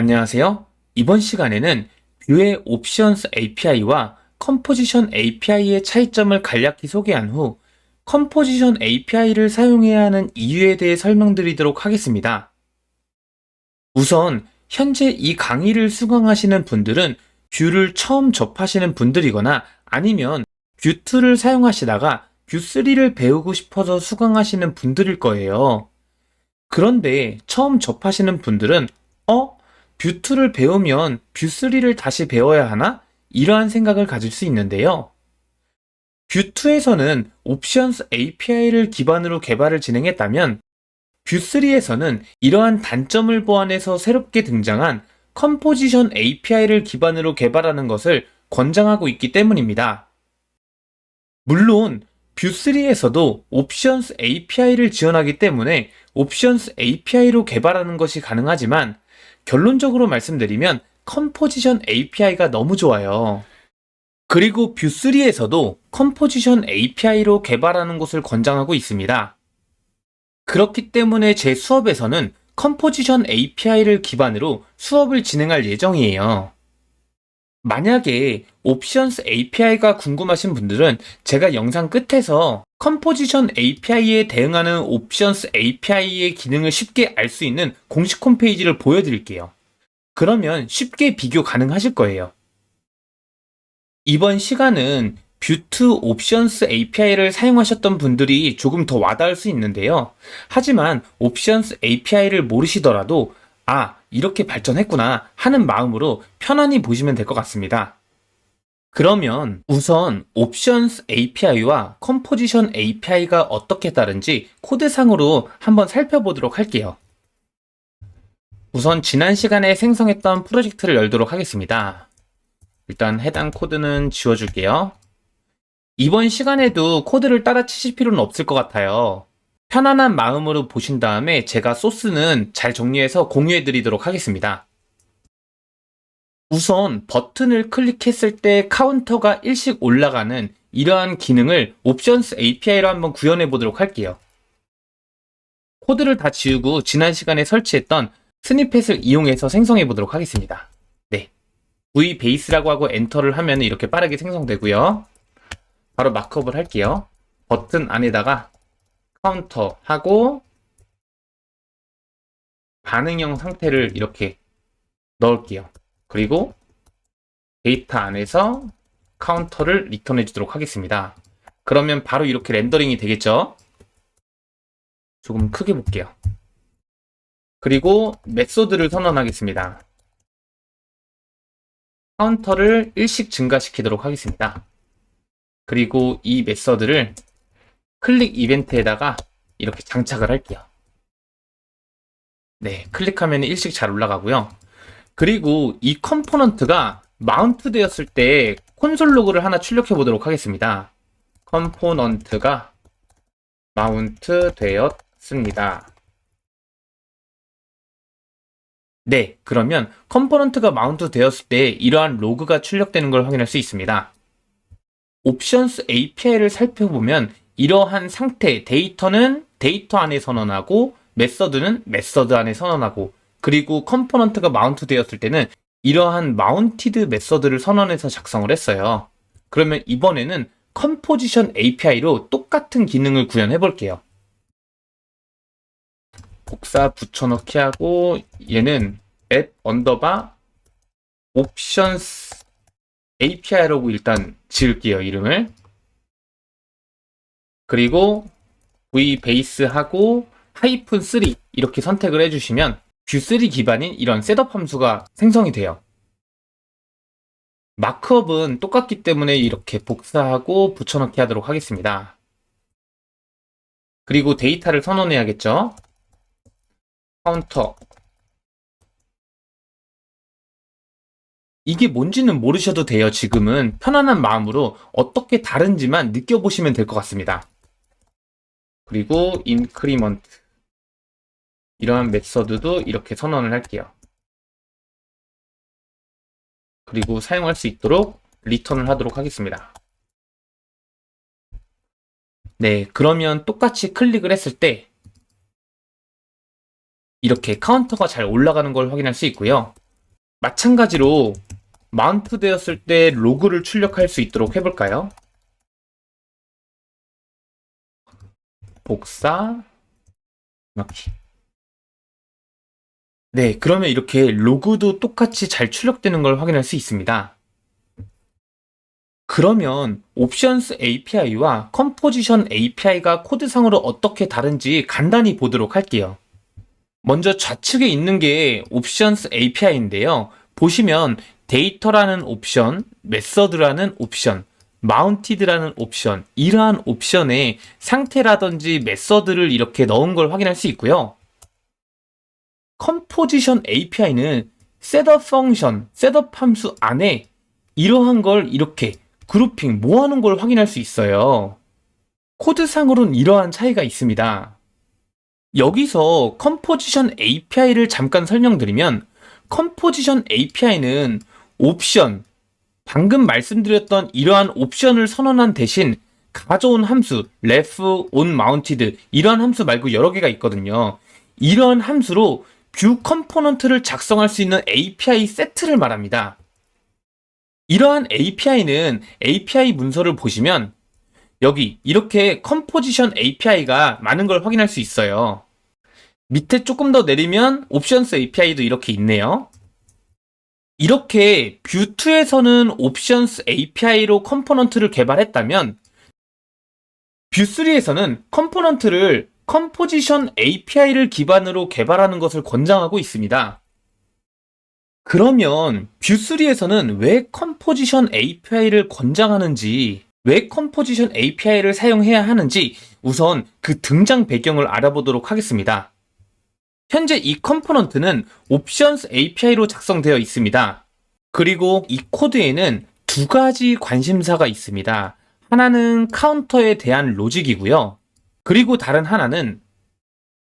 안녕하세요. 이번 시간에는 뷰의 옵션스 API와 컴포지션 API의 차이점을 간략히 소개한 후 컴포지션 API를 사용해야 하는 이유에 대해 설명드리도록 하겠습니다. 우선 현재 이 강의를 수강하시는 분들은 뷰를 처음 접하시는 분들이거나 아니면 뷰2를 사용하시다가 뷰3를 배우고 싶어서 수강하시는 분들일 거예요. 그런데 처음 접하시는 분들은 어? 뷰2를 배우면 뷰3를 다시 배워야 하나? 이러한 생각을 가질 수 있는데요. 뷰2에서는 옵션스 API를 기반으로 개발을 진행했다면 뷰3에서는 이러한 단점을 보완해서 새롭게 등장한 컴포지션 API를 기반으로 개발하는 것을 권장하고 있기 때문입니다. 물론 뷰3에서도 옵션스 API를 지원하기 때문에 옵션스 API로 개발하는 것이 가능하지만 결론적으로 말씀드리면 컴포지션 API가 너무 좋아요. 그리고 뷰3에서도 컴포지션 API로 개발하는 것을 권장하고 있습니다. 그렇기 때문에 제 수업에서는 컴포지션 API를 기반으로 수업을 진행할 예정이에요. 만약에 옵션스 API가 궁금하신 분들은 제가 영상 끝에서 컴포지션 API에 대응하는 옵션스 API의 기능을 쉽게 알 수 있는 공식 홈페이지를 보여드릴게요. 그러면 쉽게 비교 가능하실 거예요. 이번 시간은 뷰2 옵션스 API를 사용하셨던 분들이 조금 더 와닿을 수 있는데요. 하지만 옵션스 API를 모르시더라도 아, 이렇게 발전했구나 하는 마음으로 편안히 보시면 될 것 같습니다. 그러면 우선 옵션스 API와 컴포지션 API가 어떻게 다른지 코드상으로 한번 살펴보도록 할게요. 우선 지난 시간에 생성했던 프로젝트를 열도록 하겠습니다. 일단 해당 코드는 지워줄게요. 이번 시간에도 코드를 따라 치실 필요는 없을 것 같아요. 편안한 마음으로 보신 다음에 제가 소스는 잘 정리해서 공유해 드리도록 하겠습니다. 우선 버튼을 클릭했을 때 카운터가 일씩 올라가는 이러한 기능을 옵션스 API로 한번 구현해 보도록 할게요. 코드를 다 지우고 지난 시간에 설치했던 스니펫을 이용해서 생성해 보도록 하겠습니다. 네. V 베이스라고 하고 엔터를 하면 이렇게 빠르게 생성되고요. 바로 마크업을 할게요. 버튼 안에다가 카운터 하고 반응형 상태를 이렇게 넣을게요. 그리고 데이터 안에서 카운터를 리턴해 주도록 하겠습니다. 그러면 바로 이렇게 렌더링이 되겠죠? 조금 크게 볼게요. 그리고 메소드를 선언하겠습니다. 카운터를 일씩 증가시키도록 하겠습니다. 그리고 이 메서드를 클릭 이벤트에다가 이렇게 장착을 할게요. 네, 클릭하면 일씩 잘 올라가고요. 그리고 이 컴포넌트가 마운트 되었을 때 콘솔 로그를 하나 출력해 보도록 하겠습니다. 컴포넌트가 마운트 되었습니다. 네, 그러면 컴포넌트가 마운트 되었을 때 이러한 로그가 출력되는 걸 확인할 수 있습니다. 옵션스 API를 살펴보면 이러한 상태 데이터는 데이터 안에 선언하고 메서드는 메서드 안에 선언하고 그리고 컴포넌트가 마운트 되었을 때는 이러한 마운티드 메서드를 선언해서 작성을 했어요. 그러면 이번에는 컴포지션 API로 똑같은 기능을 구현해 볼게요. 복사 붙여넣기 하고 얘는 add 언더바 옵션스 API라고 일단 지을게요, 이름을. 그리고 v 베이스 하고 하이픈 3 이렇게 선택을 해주시면 뷰3 기반인 이런 셋업 함수가 생성이 돼요. 마크업은 똑같기 때문에 이렇게 복사하고 붙여넣기 하도록 하겠습니다. 그리고 데이터를 선언해야겠죠. 카운터 이게 뭔지는 모르셔도 돼요. 지금은 편안한 마음으로 어떻게 다른지만 느껴보시면 될 것 같습니다. 그리고 increment 이러한 메서드도 이렇게 선언을 할게요. 그리고 사용할 수 있도록 리턴을 하도록 하겠습니다. 네, 그러면 똑같이 클릭을 했을 때 이렇게 카운터가 잘 올라가는 걸 확인할 수 있고요. 마찬가지로 마운트 되었을 때 로그를 출력할 수 있도록 해볼까요? 복사 이렇게 네, 그러면 이렇게 로그도 똑같이 잘 출력되는 걸 확인할 수 있습니다. 그러면 옵션스 API와 컴포지션 API가 코드상으로 어떻게 다른지 간단히 보도록 할게요. 먼저 좌측에 있는 게 옵션스 API인데요. 보시면 데이터라는 옵션, 메서드라는 옵션, 마운티드라는 옵션, 이러한 옵션에 상태라든지 메서드를 이렇게 넣은 걸 확인할 수 있고요. 컴포지션 API는 셋업 펑션, 셋업 함수 안에 이러한 걸 이렇게 그룹핑 모아놓은 걸 확인할 수 있어요. 코드상으로는 이러한 차이가 있습니다. 여기서 컴포지션 API를 잠깐 설명드리면 컴포지션 API는 옵션, 방금 말씀드렸던 이러한 옵션을 선언한 대신 가져온 함수, ref, on mounted 이러한 함수 말고 여러 개가 있거든요. 이러한 함수로 뷰 컴포넌트를 작성할 수 있는 API 세트를 말합니다. 이러한 API는 API 문서를 보시면 여기 이렇게 컴포지션 API가 많은 걸 확인할 수 있어요. 밑에 조금 더 내리면 옵션스 API도 이렇게 있네요. 이렇게 뷰2에서는 옵션스 API로 컴포넌트를 개발했다면 뷰3에서는 컴포넌트를 컴포지션 API를 기반으로 개발하는 것을 권장하고 있습니다. 그러면 뷰3에서는 왜 컴포지션 API를 권장하는지, 왜 컴포지션 API를 사용해야 하는지 우선 그 등장 배경을 알아보도록 하겠습니다. 현재 이 컴포넌트는 옵션스 API로 작성되어 있습니다. 그리고 이 코드에는 두 가지 관심사가 있습니다. 하나는 카운터에 대한 로직이고요. 그리고 다른 하나는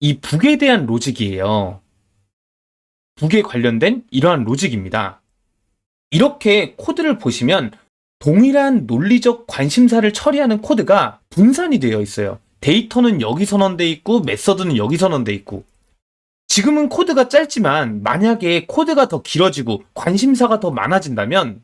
이 북에 대한 로직이에요. 북에 관련된 이러한 로직입니다. 이렇게 코드를 보시면 동일한 논리적 관심사를 처리하는 코드가 분산이 되어 있어요. 데이터는 여기 선언돼 있고 메서드는 여기 선언돼 있고 지금은 코드가 짧지만 만약에 코드가 더 길어지고 관심사가 더 많아진다면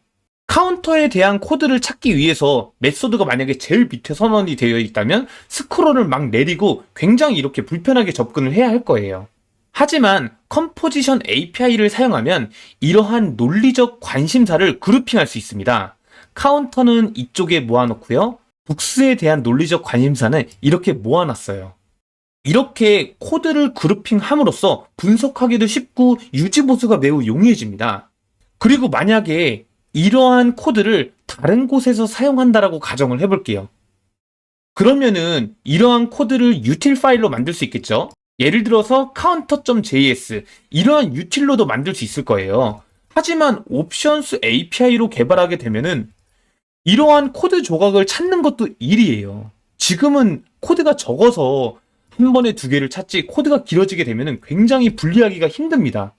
카운터에 대한 코드를 찾기 위해서 메소드가 만약에 제일 밑에 선언이 되어 있다면 스크롤을 막 내리고 굉장히 이렇게 불편하게 접근을 해야 할 거예요. 하지만 컴포지션 API를 사용하면 이러한 논리적 관심사를 그룹핑할 수 있습니다. 카운터는 이쪽에 모아놓고요. 북스에 대한 논리적 관심사는 이렇게 모아놨어요. 이렇게 코드를 그룹핑함으로써 분석하기도 쉽고 유지보수가 매우 용이해집니다. 그리고 만약에 이러한 코드를 다른 곳에서 사용한다라고 가정을 해볼게요. 그러면은 이러한 코드를 유틸 파일로 만들 수 있겠죠? 예를 들어서 counter.js 이러한 유틸로도 만들 수 있을 거예요. 하지만 옵션스 API로 개발하게 되면은 이러한 코드 조각을 찾는 것도 일이에요. 지금은 코드가 적어서 한 번에 두 개를 찾지 코드가 길어지게 되면 굉장히 분리하기가 힘듭니다.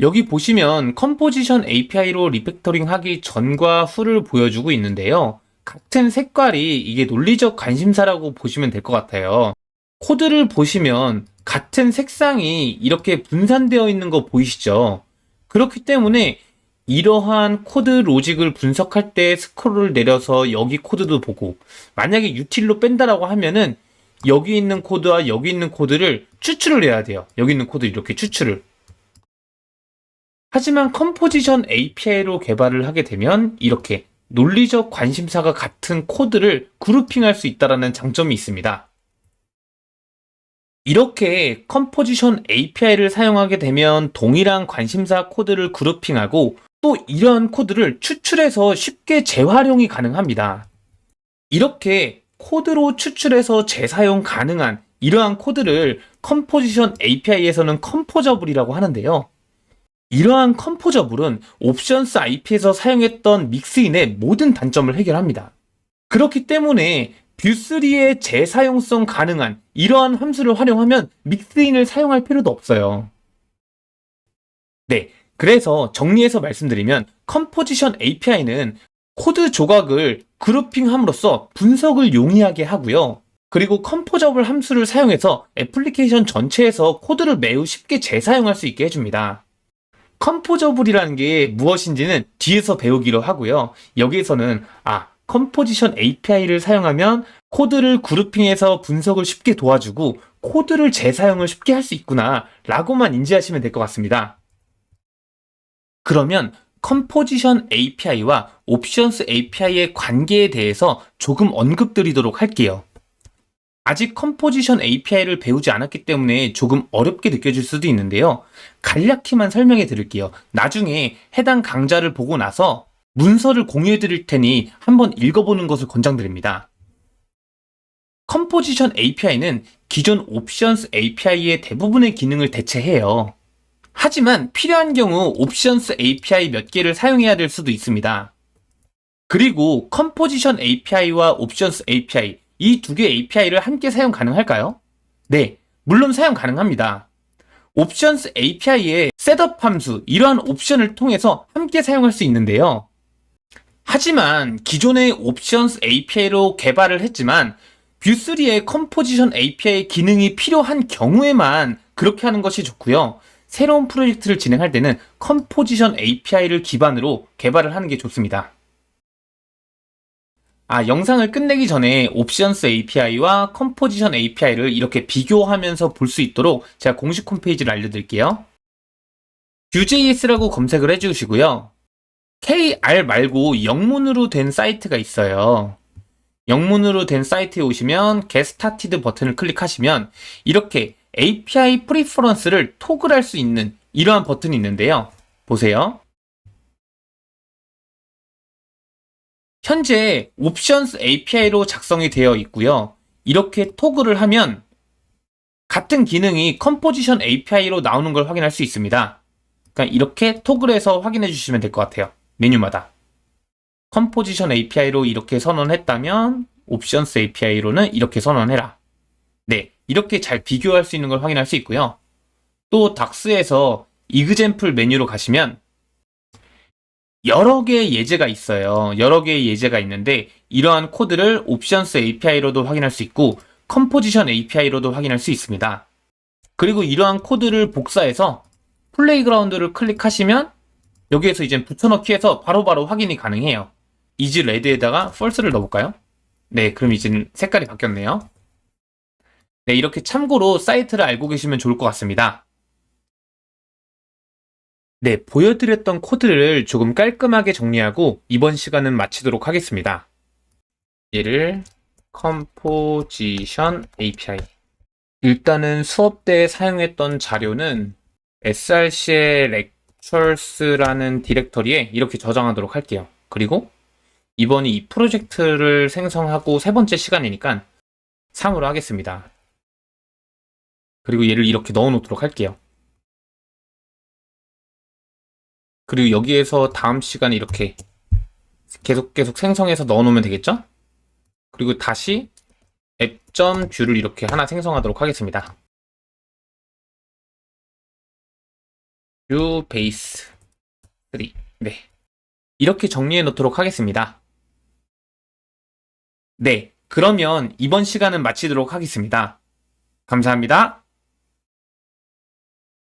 여기 보시면 컴포지션 API로 리팩터링 하기 전과 후를 보여주고 있는데요. 같은 색깔이 이게 논리적 관심사라고 보시면 될 것 같아요. 코드를 보시면 같은 색상이 이렇게 분산되어 있는 거 보이시죠? 그렇기 때문에 이러한 코드 로직을 분석할 때 스크롤을 내려서 여기 코드도 보고 만약에 유틸로 뺀다라고 하면은 여기 있는 코드와 여기 있는 코드를 추출을 해야 돼요. 여기 있는 코드 이렇게 추출을. 하지만 컴포지션 API로 개발을 하게 되면 이렇게 논리적 관심사가 같은 코드를 그룹핑할 수 있다는 장점이 있습니다. 이렇게 컴포지션 API를 사용하게 되면 동일한 관심사 코드를 그룹핑하고 또 이러한 코드를 추출해서 쉽게 재활용이 가능합니다. 이렇게 코드로 추출해서 재사용 가능한 이러한 코드를 컴포지션 API에서는 컴포저블이라고 하는데요. 이러한 컴포저블은 옵션스 IP에서 사용했던 믹스인의 모든 단점을 해결합니다. 그렇기 때문에 뷰3의 재사용성 가능한 이러한 함수를 활용하면 믹스인을 사용할 필요도 없어요. 네, 그래서 정리해서 말씀드리면 컴포지션 API는 코드 조각을 그룹핑함으로써 분석을 용이하게 하고요. 그리고 컴포저블 함수를 사용해서 애플리케이션 전체에서 코드를 매우 쉽게 재사용할 수 있게 해줍니다. 컴포저블이라는 게 무엇인지는 뒤에서 배우기로 하고요. 여기에서는 아, 컴포지션 API를 사용하면 코드를 그룹핑해서 분석을 쉽게 도와주고 코드를 재사용을 쉽게 할 수 있구나 라고만 인지하시면 될 것 같습니다. 그러면 컴포지션 API와 옵션스 API의 관계에 대해서 조금 언급드리도록 할게요. 아직 컴포지션 API를 배우지 않았기 때문에 조금 어렵게 느껴질 수도 있는데요. 간략히만 설명해 드릴게요. 나중에 해당 강좌를 보고 나서 문서를 공유해 드릴 테니 한번 읽어보는 것을 권장드립니다. 컴포지션 API는 기존 옵션스 API의 대부분의 기능을 대체해요. 하지만 필요한 경우 옵션스 API 몇 개를 사용해야 될 수도 있습니다. 그리고 컴포지션 API와 옵션스 API 이 두 개의 API를 함께 사용 가능할까요? 네, 물론 사용 가능합니다. 옵션스 API의 셋업 함수 이러한 옵션을 통해서 함께 사용할 수 있는데요. 하지만 기존의 옵션스 API로 개발을 했지만 뷰3의 컴포지션 API 기능이 필요한 경우에만 그렇게 하는 것이 좋고요. 새로운 프로젝트를 진행할 때는 컴포지션 API를 기반으로 개발을 하는 게 좋습니다. 아, 영상을 끝내기 전에 옵션스 API와 컴포지션 API를 이렇게 비교하면서 볼 수 있도록 제가 공식 홈페이지를 알려드릴게요. Vue.js라고 검색을 해주시고요. KR 말고 영문으로 된 사이트가 있어요. 영문으로 된 사이트에 오시면 Get Started 버튼을 클릭하시면 이렇게 API 프리퍼런스를 토글할 수 있는 이러한 버튼이 있는데요. 보세요. 현재 옵션스 API로 작성이 되어 있고요. 이렇게 토글을 하면 같은 기능이 컴포지션 API로 나오는 걸 확인할 수 있습니다. 그러니까 이렇게 토글해서 확인해 주시면 될 것 같아요. 메뉴마다. 컴포지션 API로 이렇게 선언했다면 옵션스 API로는 이렇게 선언해라. 네, 이렇게 잘 비교할 수 있는 걸 확인할 수 있고요. 또 닥스에서 이그젠플 메뉴로 가시면 여러 개의 예제가 있어요. 여러 개의 예제가 있는데 이러한 코드를 옵션스 API로도 확인할 수 있고 컴포지션 API로도 확인할 수 있습니다. 그리고 이러한 코드를 복사해서 플레이그라운드를 클릭하시면 여기에서 이제 붙여넣기 해서 바로바로 확인이 가능해요. 이지 레드에다가 false를 넣어볼까요? 네, 그럼 이제 색깔이 바뀌었네요. 네, 이렇게 참고로 사이트를 알고 계시면 좋을 것 같습니다. 네, 보여드렸던 코드를 조금 깔끔하게 정리하고 이번 시간은 마치도록 하겠습니다. 얘를 컴포지션 API 일단은 수업 때 사용했던 자료는 src의 lectures라는 디렉터리에 이렇게 저장하도록 할게요. 그리고 이번이 이 프로젝트를 생성하고 세 번째 시간이니까 3으로 하겠습니다. 그리고 얘를 이렇게 넣어 놓도록 할게요. 그리고 여기에서 다음 시간에 이렇게 계속 계속 생성해서 넣어 놓으면 되겠죠? 그리고 다시 앱.뷰를 이렇게 하나 생성하도록 하겠습니다. 뷰 베이스 3. 네. 이렇게 정리해 놓도록 하겠습니다. 네. 그러면 이번 시간은 마치도록 하겠습니다. 감사합니다.